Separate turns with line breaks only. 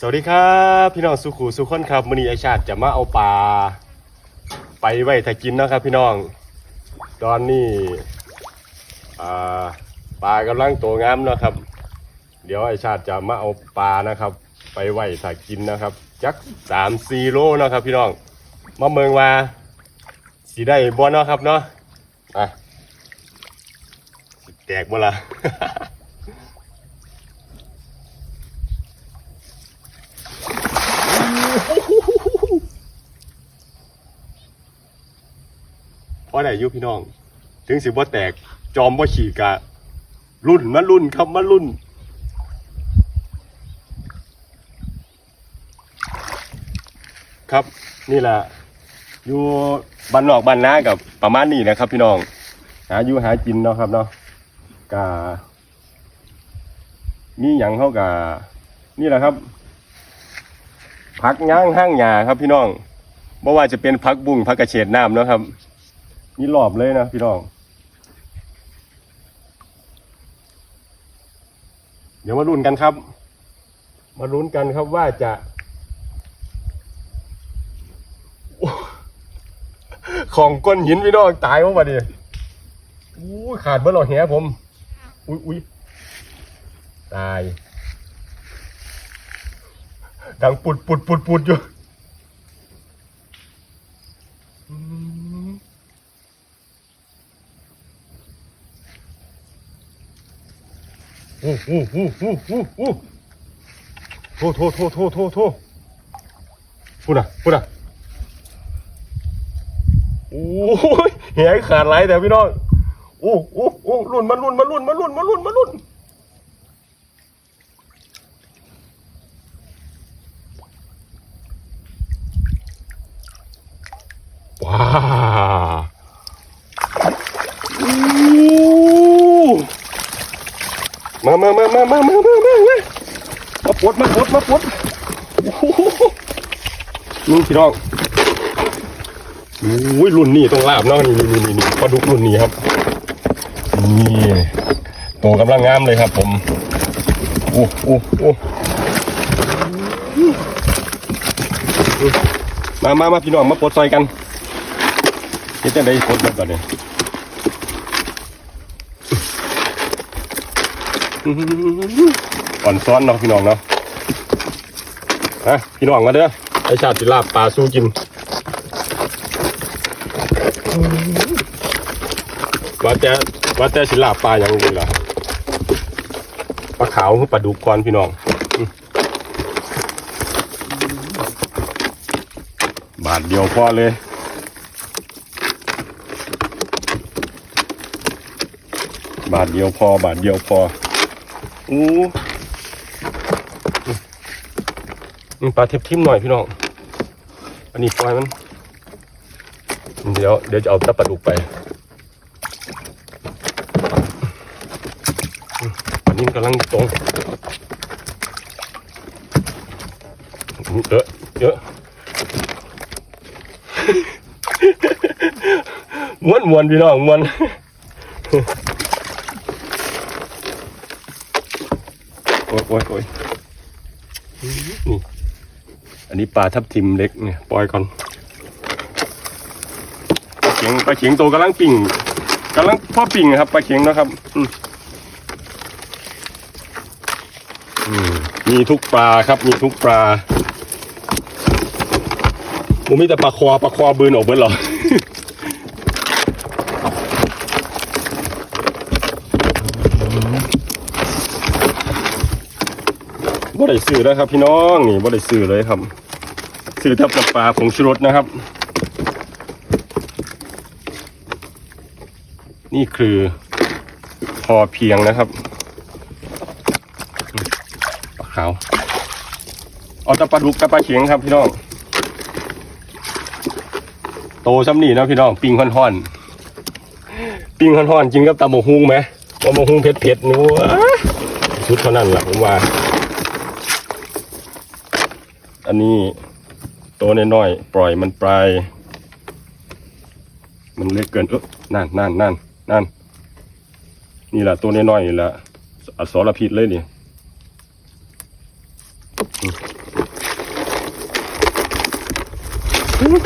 สวัสดีครับพี่น้องสุขูสุขคนครับมือนี้ไอชาติจะมาเอาปลาไปไว้ถ้ากินนะครับ พี่น้อง ตอนนี้ปลากำลังโตงามนะครับ เดี๋ยวไอชาติจะมาเอาปลานะครับ ไปไว้ถ้ากินนะครับจักสามสี่โลนะครับ พี่น้องมาเมืองว่าสีได้บ่เนาะครับเนาะอะแตกบ่ละ เพราะไหนยุพี่น้อง ถึงสิบ่แตกจอมบ่ฉีกกะรุ่นมารุ่นครับมารุ่นครับนี่แหละอยู่บ้านนอกบ้านนากับประมาณนี้นะครับ พี่น้อง หาอยู่หากินเนาะครับเนาะกะมีอย่างเขากะนี่แหละครับพักย่างห้างหยาครับพี่น้องบ่ว่าจะเป็นพักบุ้งพักกระเฉดน้ำเนาะครับ มีรอบเลยนะพี่น้อง เดี๋ยวมาลุ้นกันครับ มาลุ้นกันครับว่าจะของก้นหินพี่น้องตายมั้งวะดิอู้ยขาดเมื่อหรอแหผม อุ้ยอุ้ยตาย ดังปุดปุดปุดปุดอยู่อืม โอ้โหโอ้โหโอ้โหโทษโทษโทษโทษโทษโทษพูดนะพูดนะโอ้ยแหงขาดไหลแต่พี่น้องโอ้โอ้โอ้รุ่นมารุ่นมารุ่นมารุ่นมารุ่นมารุ่นว้าวอู้ มามามามามามามามามามาปลดมาปลดมาปลดนี่พี่น้องโอ้ยรุ่นนี้ต้องลาบเนาะนี่นี่นี่นี่ปลาดุกรุ่นนี้ครับนี่โตกำลังงามเลยครับ ผมโอ้โอ้โอ้มามามาพี่น้องมาปลดซอยกันเฮ็ดจังได๋กดแบบนี้ อ่อนซ้อนเนาะพี่น้องเนาะฮะพี่น้องมาเด้อไอชาติลาบปลาสู้กินว่าแต่ว่าแต่สิลาบปลาอย่างนี้ล่ะปลาขาวปลาดุกก่อนพี่น้องบาทเดียวพอเลยบาทเดียวพอบาทเดียวพอ อู้อืมปลาเทปทิมหน่อยพี่น้อง อันนี้ปล่อยมัน เดี๋ยวเดี๋ยวจะเอาตะปลาดุกไปอันนี้มันกำลังตรงเยอะเยอะม้วนม้วนพี่น้องม้วน โอ้ยโอ้ยโอ้ยนี่อันนี้ปลาทับทิมเล็กเนี่ยปล่อยก่อนปลาเข็งปลาเข็งโตกำลังปิ่งกำลังพ่อปิ่งครับปลาเข็งนะครับอืมมีทุกปลาครับมีทุกปลาผมมีแต่ปลาคอปลาคอบืนออกเบิดเหรอ บ่ได้ซื้อแล้วครับ พี่น้องนี่บ่ได้ซื้อเลยครับ ซื้อทับน้ำปลาผงชูรสนะครับ นี่คือพอเพียงนะครับปลาขาวเอาตะปลาดุกกับปลาเข็งครับ พี่น้องโตซ้ำนี่นะพี่น้องปิ้งห่อนๆปิ้งห่อนๆกินกับตำบกฮุงไหมตำบกฮุงเผ็ดๆนี่ว้าสุดเท่านั้นแหละผมว่า อันนี้ตัวน้อยๆปล่อยมันปลายมันเล็กเกินเออนั่นนั่นนั่นนั่นนี่แหละตัวน้อยๆนี่แหละอสรพิษเลยนี่อืม